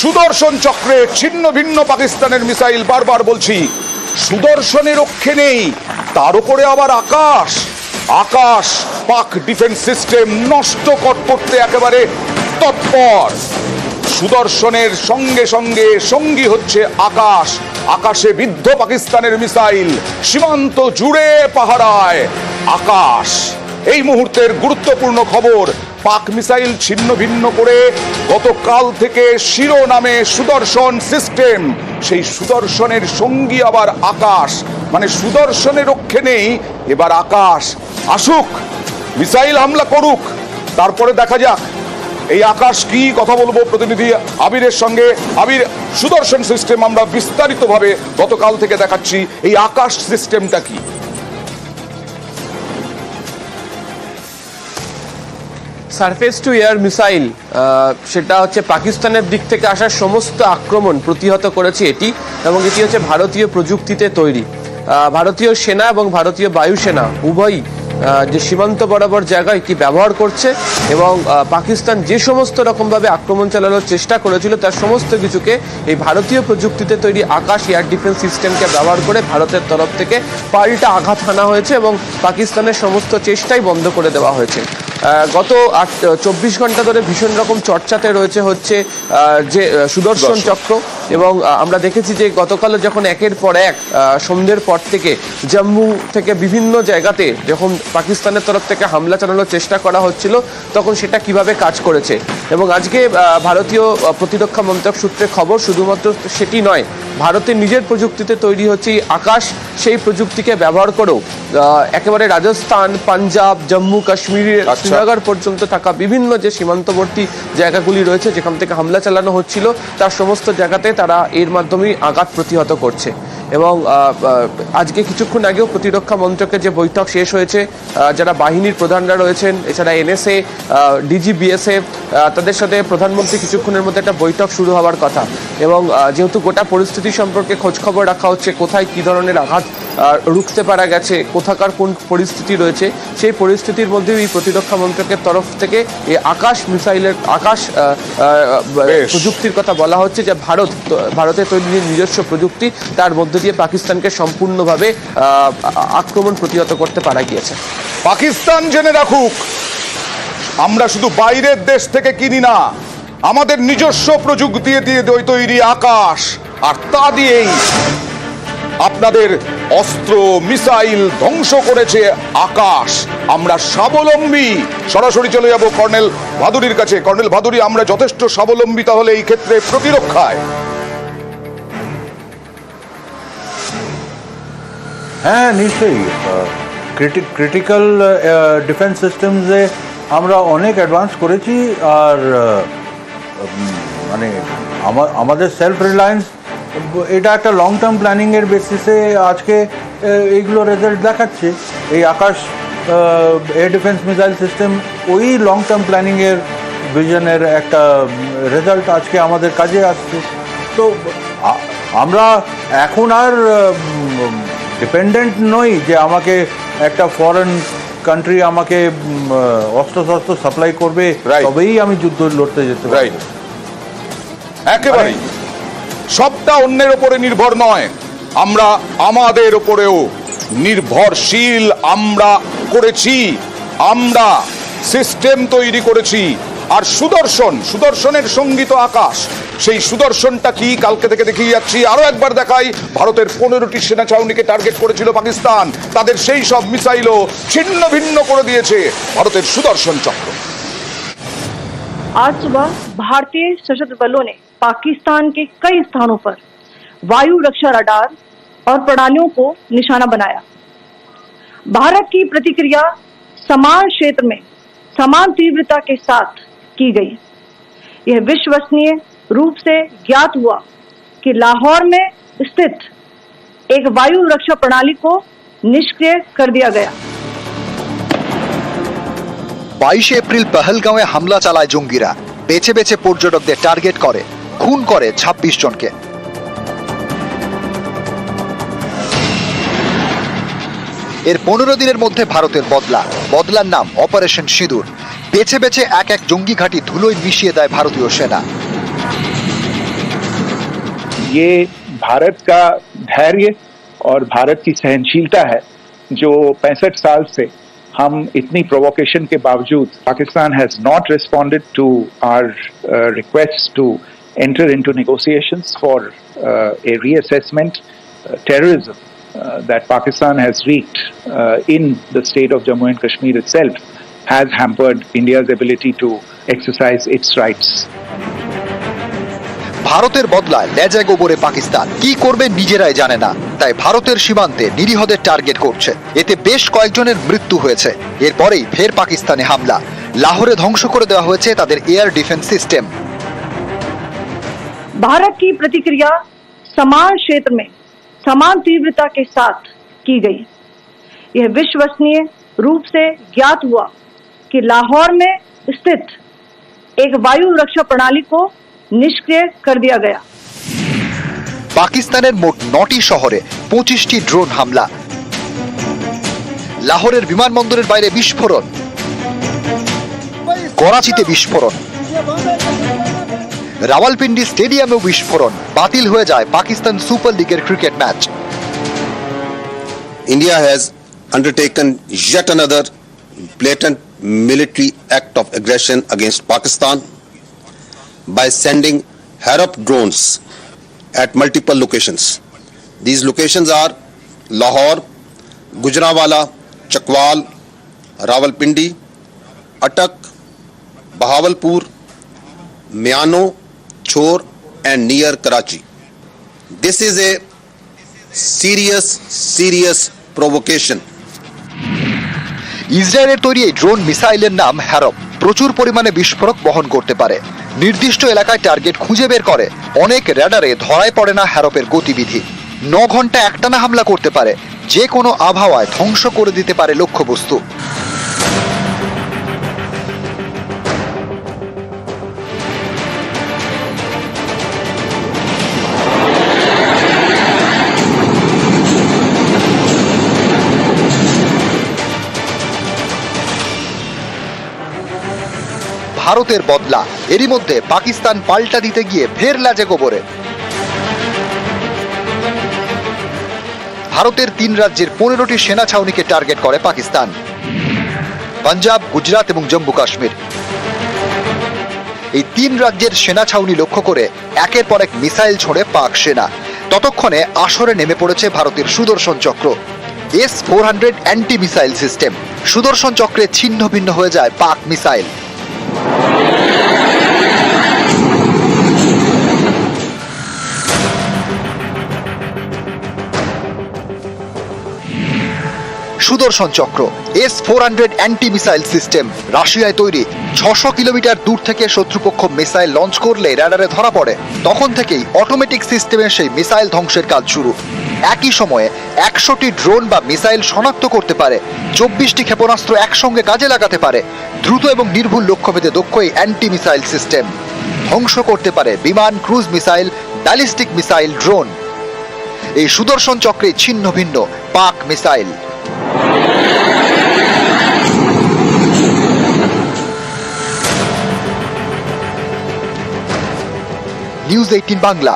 সুদর্শন চক্রে ছিন্ন ভিন্ন পাকিস্তানের মিসাইল বারবার বলছি, সুদর্শনের রক্ষে নেই, তার উপরে আবার আকাশ। আকাশ পাক ডিফেন্স সিস্টেম নষ্ট কর- করতে একেবারে তৎপর। সুদর্শনের সঙ্গে সঙ্গে সঙ্গী হচ্ছে আকাশ। আকাশে বিদ্ধ পাকিস্তানের মিসাইল সীমান্ত জুড়ে পাহারায় আকাশ। এই মুহূর্তের গুরুত্বপূর্ণ খবর পাক মিসাইল ছিন্ন ভিন্ন করে গতকাল থেকে শিরোনামে সুদর্শন সিস্টেম। সেই সুদর্শনের সঙ্গী আবার আকাশ। মানে সুদর্শনের রক্ষে নেই, এবার আকাশ। আসুক, মিসাইল হামলা করুক, তারপরে দেখা যাক। এই আকাশ কি কথা বলব প্রতিনিধি আবিরের সঙ্গে। আবির, সুদর্শন সিস্টেম আমরা বিস্তারিতভাবে গতকাল থেকে দেখাচ্ছি। এই আকাশ সিস্টেমটা কি? সারফেস টু এয়ার মিসাইল সেটা হচ্ছে পাকিস্তানের দিক থেকে আসা সমস্ত আক্রমণ প্রতিহত করেছে এটি এবং এটি হচ্ছে ভারতীয় প্রযুক্তিতে তৈরি। ভারতীয় সেনা এবং ভারতীয় বায়ুসেনা উভয়ই যে সীমান্ত বরাবর জায়গা এটি ব্যবহার করছে এবং পাকিস্তান যে সমস্ত রকমভাবে আক্রমণ চালানোর চেষ্টা করেছিল, তার সমস্ত কিছুকে এই ভারতীয় প্রযুক্তিতে তৈরি আকাশ এয়ার ডিফেন্স সিস্টেমকে ব্যবহার করে ভারতের তরফ থেকে পাল্টা আঘাত হানা হয়েছে এবং পাকিস্তানের সমস্ত চেষ্টাই বন্ধ করে দেওয়া হয়েছে। গত আট চব্বিশ ঘণ্টা ধরে ভীষণ রকম চর্চাতে রয়েছে হচ্ছে যে সুদর্শন। চক্র। এবং আমরা দেখেছি যে গতকালও যখন একের পর এক সন্ধ্যের পর থেকে জম্মু থেকে বিভিন্ন জায়গাতে যখন পাকিস্তানের তরফ থেকে হামলা চালানোর চেষ্টা করা হচ্ছিল তখন সেটা কীভাবে কাজ করেছে এবং আজকে ভারতীয় প্রতিরক্ষা মন্ত্রক সূত্রে খবর শুধুমাত্র সেটি নয় ভারতের নিজের প্রযুক্তিতে তৈরি হচ্ছে আকাশ সেই প্রযুক্তিকে ব্যবহার করেও একেবারে রাজস্থান পাঞ্জাব জম্মু কাশ্মীরের আচ্ছা। শ্রীনগর পর্যন্ত থাকা বিভিন্ন যে সীমান্তবর্তী জায়গাগুলি রয়েছে যেখান থেকে হামলা চালানো হচ্ছিল তার সমস্ত জায়গাতে তারা এর মাধ্যমেই আঘাত প্রতিহত করছে। এবং আজকে কিছুক্ষণ আগেও প্রতিরক্ষা মন্ত্রকের যে বৈঠক শেষ হয়েছে যারা বাহিনীর প্রধানরা রয়েছেন এছাড়া এনএসএ ডিজি বিএসএফ তাদের সাথে প্রধানমন্ত্রী কিছুক্ষণের মধ্যে একটা বৈঠক শুরু হওয়ার কথা। এবং যেহেতু গোটা পরিস্থিতি সম্পর্কে খোঁজখবর রাখা হচ্ছে কোথায় কী ধরনের আঘাত রুখতে পারা গেছে কোথাকার কোন পরিস্থিতি রয়েছে সেই পরিস্থিতির মধ্যেও এই প্রতিরক্ষা মন্ত্রকের তরফ থেকে এই আকাশ মিসাইলের আকাশ প্রযুক্তির কথা বলা হচ্ছে যে ভারত ভারতের তৈরি নিজস্ব প্রযুক্তি, তার মধ্যে দিয়ে পাকিস্তানকে সম্পূর্ণভাবে আক্রমণ প্রতিহত করতে পারা গিয়েছে। পাকিস্তান জেনে রাখুক, আমরা শুধু বাইরের দেশ থেকে কিনি না, আমাদের নিজস্ব প্রযুক্তি দিয়ে তৈরি আকাশ, আর তা দিয়েই আপনাদের অস্ত্র, মিসাইল ধ্বংস করেছে আকাশ। আমরা স্বাবলম্বী। সরাসরি চলে যাব কর্নেল ভাদুরীর কাছে। কর্নেল ভাদুরী, আমরা যথেষ্ট স্বাবলম্বী তাহলে এই ক্ষেত্রে প্রতিরক্ষায়। হ্যাঁ নিশ্চয়ই ক্রিটিক্যাল ডিফেন্স সিস্টেমসে আমরা অনেক অ্যাডভান্স করেছি আর মানে আমা- আমাদের সেলফ রিলায়েন্স এটা একটা লং টার্ম প্ল্যানিংয়ের বেসিসে আজকে এইগুলো রেজাল্ট দেখাচ্ছে। এই Akash air defence missile system ওই লং টার্ম প্ল্যানিংয়ের ভিশনের একটা রেজাল্ট আজকে আমাদের কাজে আসছে। তো আমরা এখন আর ডিপেন্ডেন্ট নই যে আমাকে একটা ফরেন কান্ট্রি আমাকে অস্ত্র শস্ত্র সাপ্লাই করবে. তবেই আমি যুদ্ধ লড়তে যেতে পারি রাইট একেবারেই। সবটা অন্যের উপরে নির্ভর নয়। আমরা আমাদের উপরেও নির্ভরশীল আমরা করেছি। আমরা সিস্টেম তৈরি করেছি। আর সুদর্শন সুদর্শনের সঙ্গীত আকাশ সেই সুদর্শনটা কি কালকে থেকে দেখিয়ে যাচ্ছি আরো একবার দেখাই ভারতের পনেরোটি সেনা ছাউনিকে টার্গেট করেছিল পাকিস্তান তাদের সেই সব মিসাইলও ছিন্ন ভিন্ন করে দিয়েছে ভারতের সুদর্শন চক্র आज सुबह भारतीय सशस्त्र बलों ने पाकिस्तान के कई स्थानों पर वायु रक्षा रडार और प्रणालियों को निशाना बनाया भारत की प्रतिक्रिया समान क्षेत्र में समान तीव्रता के साथ की गई यह विश्वसनीय रूप से ज्ञात हुआ कि लाहौर में स्थित एक वायु रक्षा प्रणाली को निष्क्रिय कर दिया गया বাইশে এপ্রিল পহলগাঁওয়ে হামলা চালায় জঙ্গিরা বেছে বেছে পর্যটকদের টার্গেট করে খুন করে ২৬ জনকে এর পনেরো দিনের মধ্যে ভারতের বদলা বদলার নাম অপারেশন সিঁদুর বেছে বেছে এক এক জঙ্গি ঘাঁটি ধুলোয় মিশিয়ে দেয় ভারতীয় সেনা ये भारत का धैर्य और भारत की सहनशीलता है जो पैंसठ साल से हम इतनी प्रोवोकेशन के बावजूद Pakistan has not responded to our request to enter into negotiations for uh, a reassessment uh, terrorism uh, that Pakistan has wreaked uh, in the state of Jammu and Kashmir itself has hampered India's ability to exercise its rights. ভারতের বদলায় লেজা গোবরে পাকিস্তান কি করবে নিজেরাই জানে না তাই ভারতের সীমান্তে নিরীহদের টার্গেট করছে এতে বেশ কয়েকজনের মৃত্যু হয়েছে এরপরেই ফের পাকিস্তানে হামলা লাহোরে ধ্বংস করে দেওয়া হয়েছে তাদের এয়ার ডিফেন্স সিস্টেম भारत की प्रतिक्रिया समान क्षेत्र में समान तीव्रता के साथ की गई यह विश्वसनीय रूप से ज्ञात हुआ कि लाहौर में स्थित एक वायु रक्षा प्रणाली को निष्क्रिय कर दिया गया পাকিস্তানের মোট নটি শহরে পঁচিশটি ড্রোন হামলা লাহোরের বিমানবন্দরের বাইরে বিস্ফোরণ করাচিতে বিস্ফোরণ রাওয়ালপিন্ডি স্টেডিয়ামেও বিস্ফোরণ বাতিল হয়ে যায় পাকিস্তান সুপার লিগের cricket match India has undertaken yet another blatant military act of aggression against Pakistan by sending Harap drones at multiple locations. These locations are Lahore, Gujranwala, Chakwal, Rawalpindi, Atak, Bahawalpur, Miano, Chor and near Karachi. This is a serious, serious provocation. ইসরায়েলের তৈরি এই drone মিসাইলের নাম Harop প্রচুর পরিমাণে বিস্ফোরক বহন করতে পারে। নির্দিষ্ট এলাকায় টার্গেট খুঁজে বের করে। অনেক র্যাডারে ধরায় পড়ে না হ্যারপের গতিবিধি। ন ঘণ্টা একটানা হামলা করতে পারে। যে কোনো আবহাওয়ায় ধ্বংস করে দিতে পারে লক্ষ্যবস্তু। ভারতের বদলা। এরই মধ্যে পাকিস্তান পাল্টা দিতে গিয়ে ফের লাজে গোবরে। ভারতের তিন রাজ্যের পনেরোটি সেনা ছাউনিকে টার্গেট করে পাকিস্তান। পাঞ্জাব, গুজরাট এবং জম্মু কাশ্মীর। এই তিন রাজ্যের সেনা ছাউনি লক্ষ্য করে একের পর এক মিসাইল ছোড়ে পাক সেনা। ততক্ষণে আসরে নেমে পড়েছে ভারতের Sudarshan Chakra. S four hundred anti missile system. Sudarshan চক্রে ছিন্ন ভিন্ন হয়ে যায় Pak missile. Sudarshan Chakra S four hundred anti missile system রাশিয়ায় তৈরি। ছশো কিলোমিটার দূর থেকে শত্রুপক্ষ মিসাইল লঞ্চ করলে র্যাডারে ধরা পড়ে। তখন থেকেই অটোমেটিক সিস্টেমের সেই মিসাইল ধ্বংসের কাজ শুরু। একই সময়ে একশোটি ড্রোন বা মিসাইল শনাক্ত করতে পারে। চব্বিশটি ক্ষেপণাস্ত্র একসঙ্গে কাজে লাগাতে পারে। দ্রুত এবং নির্ভুল লক্ষ্যভেদে দক্ষ এই অ্যান্টি মিসাইল সিস্টেম ধ্বংস করতে পারে বিমান, cruise missile ballistic missile drone এই সুদর্শন চক্রে ছিন্ন ভিন্ন পাক মিসাইল নিউজ এইটিন বাংলা